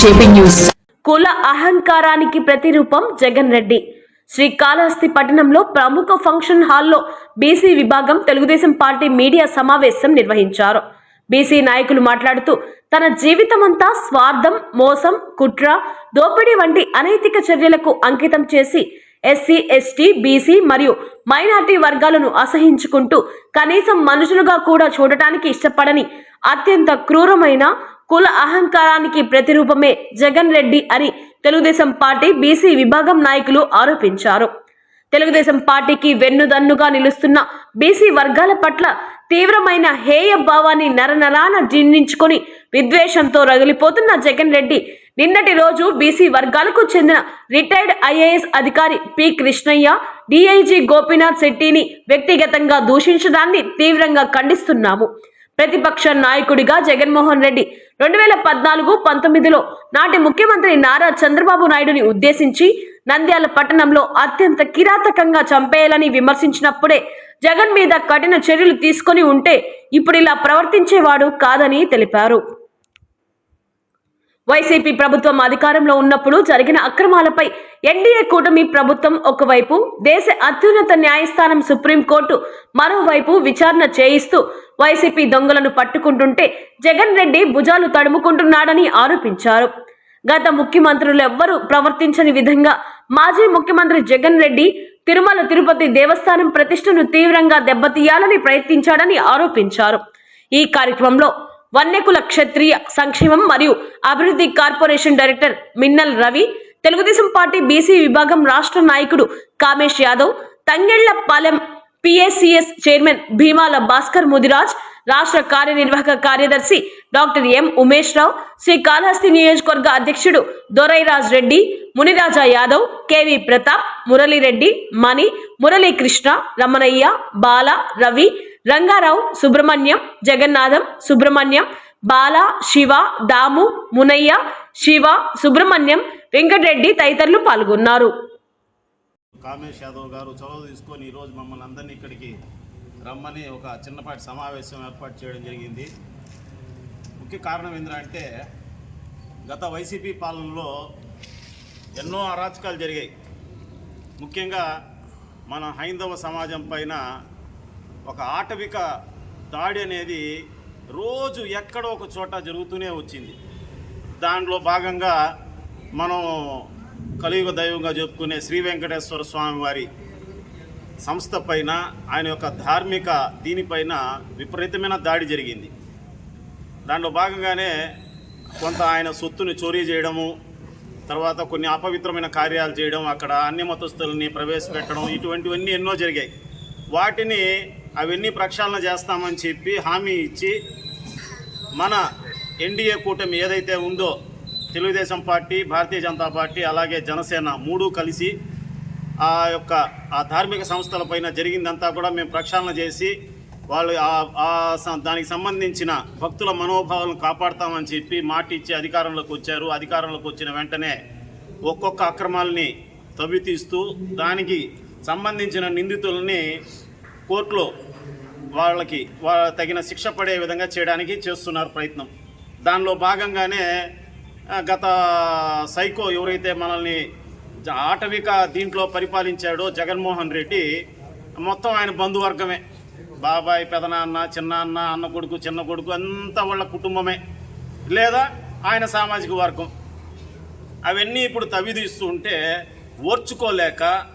JP news. కుల అహంకారానికి ప్రతిరూపం జగన్ రెడ్డి. శ్రీకాళహస్తి పట్టణంలో ప్రముఖ ఫంక్షన్ హాల్లో బీసీ విభాగం తెలుగుదేశం పార్టీ మీడియా సమావేశం నిర్వహించారు. బీసీ నాయకులు మాట్లాడుతూ తన జీవితమంతా స్వార్థం మోసం కుట్ర దోపిడీ వంటి అనైతిక చర్యలకు అంకితం చేసి ఎస్సీ ఎస్టీ బీసీ మరియు మైనార్టీ వర్గాలను అసహించుకుంటూ కనీసం మనుషులుగా కూడా చూడటానికి ఇష్టపడని అత్యంత క్రూరమైన కుల అహంకారానికి ప్రతిరూపమే జగన్ రెడ్డి అని తెలుగుదేశం పార్టీ బీసీ విభాగం నాయకులు ఆరోపించారు. తెలుగుదేశం పార్టీకి వెన్నుదన్నుగా నిలుస్తున్న బీసీ వర్గాల పట్ల తీవ్రమైన హేయ భావాన్ని నరనరాన జీర్ణించుకొని విద్వేషంతో రగిలిపోతున్న జగన్ రెడ్డి నిన్నటి రోజు బీసీ వర్గాలకు చెందిన రిటైర్డ్ ఐఏఎస్ అధికారి పి కృష్ణయ్య డిఐజీ గోపీనాథ్ శెట్టిని వ్యక్తిగతంగా దూషించడాన్ని తీవ్రంగా ఖండిస్తున్నాము. ప్రతిపక్ష నాయకుడిగా జగన్మోహన్ రెడ్డి రెండు వేల పద్నాలుగు పంతొమ్మిదిలో నాటి ముఖ్యమంత్రి నారా చంద్రబాబు నాయుడుని ఉద్దేశించి నంద్యాల పట్టణంలో అత్యంత కిరాతకంగా చంపేయాలని విమర్శించినప్పుడే జగన్ మీద కఠిన చర్యలు తీసుకొని ఉంటే ఇప్పుడు ఇలా ప్రవర్తించేవాడు కాదని తెలిపారు. వైసీపీ ప్రభుత్వం అధికారంలో ఉన్నప్పుడు జరిగిన అక్రమాలపై ఎన్డీఏ కూటమి ప్రభుత్వం ఒకవైపు దేశ అత్యున్నత న్యాయస్థానం సుప్రీంకోర్టు మరోవైపు విచారణ చేయిస్తూ వైసీపీ దొంగలను పట్టుకుంటుంటే జగన్ రెడ్డి భుజాలు తడుముకుంటున్నాడని ఆరోపించారు. గత ముఖ్యమంత్రులెవ్వరూ ప్రవర్తించని విధంగా మాజీ ముఖ్యమంత్రి జగన్ రెడ్డి తిరుమల తిరుపతి దేవస్థానం ప్రతిష్టను తీవ్రంగా దెబ్బతీయాలని ప్రయత్నించాడని ఆరోపించారు. ఈ కార్యక్రమంలో వన్యకుల క్షత్రియ సంక్షేమం మరియు అభివృద్ధి corporation director Minnal Ravi Telugu Desam party BC విభాగం రాష్ట్ర నాయకుడు కామేష్ యాదవ్ తంగెళ్ళపాలెం పిఎస్సిఎస్ చైర్మన్ భీమాల భాస్కర్ ముదిరాజ్ రాష్ట్ర కార్యనిర్వాహక కార్యదర్శి డాక్టర్ ఎం ఉమేష్ రావు శ్రీకాళహస్తి నియోజకవర్గ అధ్యక్షుడు దొరైరాజ్ రెడ్డి మునిరాజా యాదవ్ కెవి ప్రతాప్ మురళీరెడ్డి మణి మురళీకృష్ణ రమణయ్య బాల రవి రంగారావు సుబ్రహ్మణ్యం జగన్నాథం సుబ్రహ్మణ్యం బాల శివ దాము మునయ్య శివ సుబ్రహ్మణ్యం వెంకటరెడ్డి తదితరులు పాల్గొన్నారు. కామేష్ యాదవ్ గారు చొరవ తీసుకొని ఈరోజు మమ్మల్ని అందరినీ ఇక్కడికి రమ్మని ఒక చిన్నపాటి సమావేశం ఏర్పాటు చేయడం జరిగింది. ముఖ్య కారణం ఏంటంటే గత వైసీపీ పాలనలో ఎన్నో అరాచకాలు జరిగాయి. ముఖ్యంగా మన హైందవ సమాజం పైన ఒక ఆటవిక దాడి అనేది రోజు ఎక్కడో ఒక చోట జరుగుతూనే వచ్చింది. దాంట్లో భాగంగా మనం కలియుగ దైవంగా చెప్పుకునే శ్రీ వెంకటేశ్వర స్వామి వారి సంస్థ పైన ఆయన యొక్క ధార్మిక దీనిపైన విపరీతమైన దాడి జరిగింది. దాంట్లో భాగంగానే కొంత ఆయన సొత్తుని చోరీ చేయడము తర్వాత కొన్ని అపవిత్రమైన కార్యాలు చేయడం అక్కడ అన్య మతస్థులని ప్రవేశపెట్టడం ఇటువంటివన్నీ ఎన్నో జరిగాయి. వాటిని అవన్నీ ప్రక్షాళన చేస్తామని చెప్పి హామీ ఇచ్చి మన ఎన్డీఏ కూటమి ఏదైతే ఉందో తెలుగుదేశం పార్టీ భారతీయ జనతా పార్టీ అలాగే జనసేన మూడు కలిసి ఆ యొక్క ఆ ధార్మిక సంస్థల పైన జరిగిందంతా కూడా మేము ప్రక్షాళన చేసి వాళ్ళు ఆ- స- దానికి సంబంధించిన భక్తుల మనోభావాలను కాపాడతామని చెప్పి మాట ఇచ్చి అధికారంలోకి వచ్చారు. అధికారంలోకి వచ్చిన వెంటనే ఒక్కొక్క అక్రమాలని తవ్వితీస్తూ దానికి సంబంధించిన నిందితుల్ని కోర్టులో వాళ్ళకి వాళ్ళ తగిన శిక్ష పడే విధంగా చేయడానికి చేస్తున్నారు ప్రయత్నం. దానిలో భాగంగానే గత సైకో ఎవరైతే మనల్ని జ- ఆటవిక దీంట్లో పరిపాలించాడో జగన్మోహన్ రెడ్డి మొత్తం ఆయన బంధువర్గమే. బాబాయ్ పెదనాన్న చిన్నాన్న అన్న కొడుకు చిన్న కొడుకు అంతా వాళ్ళ కుటుంబమే. లేదా ఆయన సామాజిక వర్గం. అవన్నీ ఇప్పుడు తవ్విదీస్తూ ఉంటే ఓర్చుకోలేక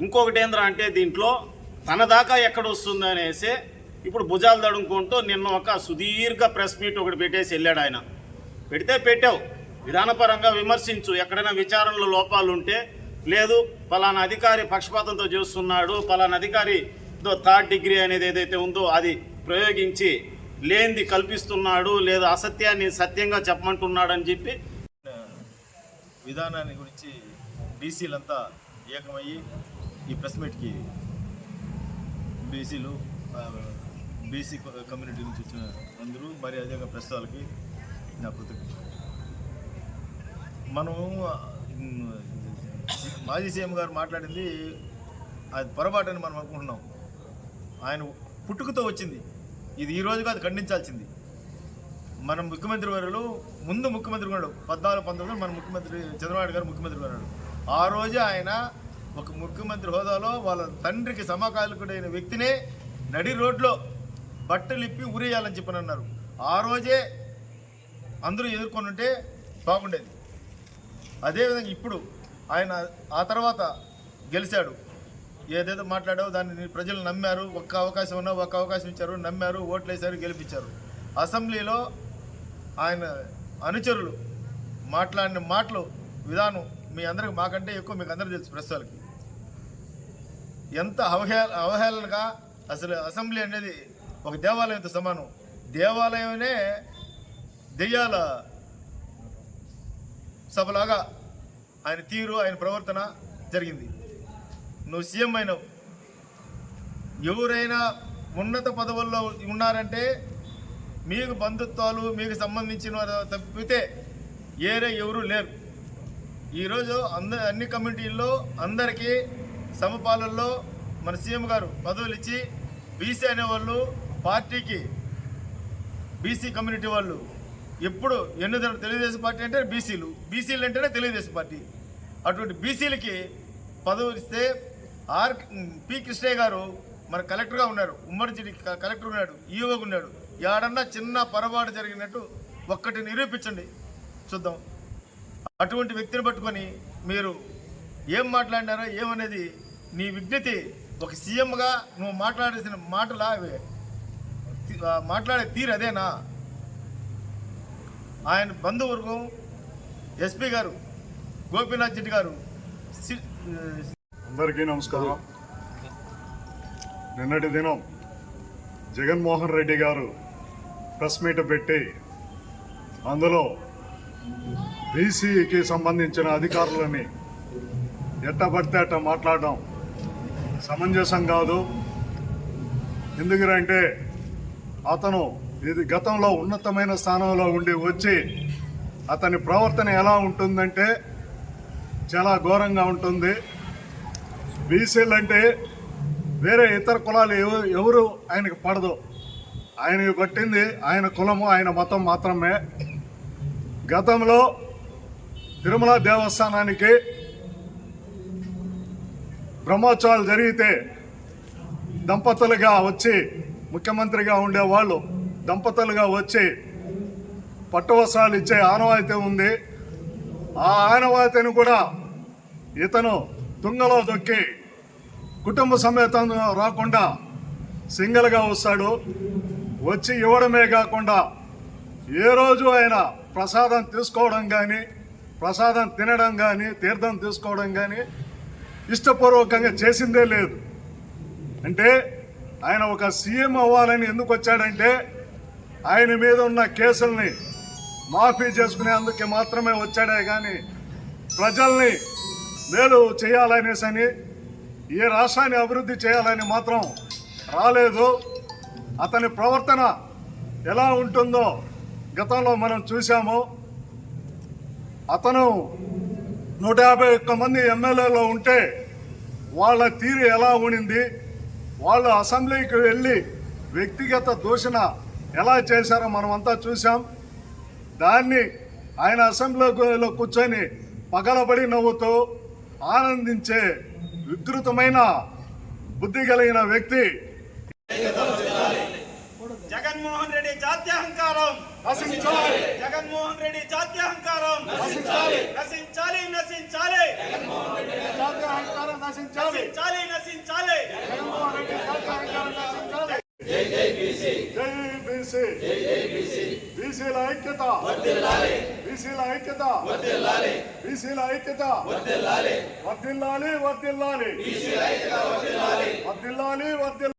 ఇంకొకటి ఏంద్రా అంటే దీంట్లో తన దాకా ఎక్కడ వస్తుంది అనేసి ఇప్పుడు భుజాలు తడుముకుంటూ నిన్న ఒక సుదీర్ఘ ప్రెస్ మీట్ ఒకటి పెట్టేసి వెళ్ళాడు ఆయన. పెడితే పెట్టావు. విధానపరంగా విమర్శించు. ఎక్కడైనా విచారణలో లోపాలు ఉంటే లేదు పలానా అధికారి పక్షపాతంతో చేస్తున్నాడు పలానా అధికారి థర్డ్ డిగ్రీ అనేది ఏదైతే ఉందో అది ప్రయోగించి లేనిది కల్పిస్తున్నాడు లేదా అసత్యాన్ని సత్యంగా చెప్పమంటున్నాడు అని చెప్పి విధానాన్ని గురించి బీసీలంతా ఏకమయ్యి ఈ ప్రెస్ మీట్కి బీసీలు బీసీ కమ్యూనిటీ నుంచి వచ్చిన అందరూ మరి అదే ప్రెస్ వాళ్ళకి నా కృతజ్ఞత. మనము మాజీ సీఎం గారు మాట్లాడింది అది పొరపాటని మనం అనుకుంటున్నాం. ఆయన పుట్టుకతో వచ్చింది. ఇది ఈ అది ఖండించాల్సింది. మన ముఖ్యమంత్రి వారు ముందు ముఖ్యమంత్రి ఉన్నాడు. పద్నాలుగు పంతొమ్మిది మన ముఖ్యమంత్రి చంద్రబాబు గారు ముఖ్యమంత్రి ఉన్నాడు. ఆ రోజే ఆయన ఒక ముఖ్యమంత్రి హోదాలో వాళ్ళ తండ్రికి సమకాలికుడైన వ్యక్తినే నడి రోడ్లో బట్టలు ఇప్పి ఉరేయాలని చెప్పని అన్నారు ఆ రోజే అందరూ ఎదుర్కొని ఉంటే బాగుండేది. అదేవిధంగా ఇప్పుడు ఆయన ఆ తర్వాత గెలిచాడు. ఏదేదో మాట్లాడావు దాన్ని ప్రజలు నమ్మారు ఒక్క అవకాశం ఉన్నా ఒక్క అవకాశం ఇచ్చారు నమ్మారు ఓట్లు వేశారు గెలిపించారు. అసెంబ్లీలో ఆయన అనుచరులు మాట్లాడిన మాటలు విధానం మీ అందరికి మాకంటే ఎక్కువ మీకు అందరూ తెలుసు ప్రెస్ వాళ్ళకి ఎంత అవహే అవహేళనగా అసలు అసెంబ్లీ అనేది ఒక దేవాలయంతో సమానం. దేవాలయమే దెయ్యాల సభలాగా ఆయన తీరు ఆయన ప్రవర్తన జరిగింది. నువ్వు సీఎం అయినావు. ఎవరైనా ఉన్నత పదవుల్లో ఉన్నారంటే మీకు బంధుత్వాలు మీకు సంబంధించిన తప్పితే ఏరే ఎవరు లేరు. ఈరోజు అంద అన్ని కమిటీల్లో అందరికీ సమపాలనలో మన సీఎం గారు పదవులు ఇచ్చి బీసీ అనేవాళ్ళు పార్టీకి బీసీ కమ్యూనిటీ వాళ్ళు ఎప్పుడు ఎన్నిదల తెలుగుదేశం పార్టీ అంటే బీసీలు. బీసీలు అంటేనే తెలుగుదేశం పార్టీ. అటువంటి బీసీలకి పదవులు ఇస్తే ఆర్ పి కృష్ణయ్య గారు మన కలెక్టర్గా ఉన్నారు. ఉమ్మడి జిల్లా కలెక్టర్ ఉన్నాడు ఈఓగా ఉన్నాడు. ఏడన్నా చిన్న పొరపాటు జరిగినట్టు ఒక్కటి నిరూపించండి. చూద్దాం. అటువంటి వ్యక్తిని పట్టుకొని మీరు ఏం మాట్లాడినారో ఏమనేది నీ విజ్ఞతి ఒక సీఎంగా నువ్వు మాట్లాడేసిన మాటలా మాట్లాడే తీరు అదేనా? ఆయన బంధువర్గం ఎస్పీ గారు గోపీనాథ్ రెడ్డి గారు అందరికీ నమస్కారం. నిన్నటి దినం జగన్మోహన్ రెడ్డి గారు ప్రెస్ మీట్ పెట్టి అందులో బీసీకి సంబంధించిన అధికారులని ఎట్టబడితే అట్ట మాట్లాడడం సమంజసం కాదు. ఎందుకంటే అతను ఇది గతంలో ఉన్నతమైన స్థానంలో ఉండి వచ్చి అతని ప్రవర్తన ఎలా ఉంటుందంటే చాలా ఘోరంగా ఉంటుంది. బీసీలు అంటే వేరే ఇతర కులాలు ఎవరు ఎవరు ఆయనకు పడదు. ఆయనకు పట్టింది ఆయన కులము ఆయన మతం మాత్రమే. గతంలో తిరుమల దేవస్థానానికి బ్రహ్మోత్సవాలు జరిగితే దంపతులుగా వచ్చి ముఖ్యమంత్రిగా ఉండేవాళ్ళు దంపతులుగా వచ్చి పట్టువస్త్రాలు ఇచ్చే ఆనవాయితీ ఉంది. ఆ ఆనవాయితీని కూడా ఇతను తుంగలో దొక్కి కుటుంబ సమేతం రాకుండా సింగిల్గా వస్తాడు. వచ్చి ఇవ్వడమే కాకుండా ఏ రోజు ఆయన ప్రసాదం తీసుకోవడం కానీ ప్రసాదం తినడం కానీ తీర్థం తీసుకోవడం కానీ ఇష్టపూర్వకంగా చేసిందే లేదు. అంటే ఆయన ఒక సీఎం అవ్వాలని ఎందుకు వచ్చాడంటే ఆయన మీద ఉన్న కేసుల్ని మాఫీ చేసుకునేందుకు మాత్రమే వచ్చాడే కానీ ప్రజల్ని మేలు చేయాలనేసని ఈ రాష్ట్రాన్ని అభివృద్ధి చేయాలని మాత్రం రాలేదు. అతని ప్రవర్తన ఎలా ఉంటుందో గతంలో మనం చూసాము అతను నూట యాభై ఒక్క మంది ఎమ్మెల్యేలో ఉంటే వాళ్ళ తీరు ఎలా ఉండింది వాళ్ళు అసెంబ్లీకి వెళ్ళి వ్యక్తిగత దూషణ ఎలా చేశారో మనమంతా చూసాం దాన్ని ఆయన అసెంబ్లీలో కూర్చొని పగలబడి నవ్వుతూ ఆనందించే వికృతమైన బుద్ధి కలిగిన వ్యక్తి. జగన్మోహన్ రెడ్డి జాత్యహంకారం నశించాలి జగన్మోహన్ రెడ్డి జాత్యహంకారం నశించాలి నశించాలి నశించాలి జాతీయ అహంకారం నశించాలి నశించాలి నశించాలి జగన్మోహన్ రెడ్డి జాతీయ అహంకారం నశించాలి జై బీసీ బీసీల ఐక్యత బీసీల ఐక్యత బీసీల ఐక్యత వర్దిల్లాలి వర్దిల్లాలి వర్దిల్లాలి వర్దిల్లాలి వర్దిల్లాలి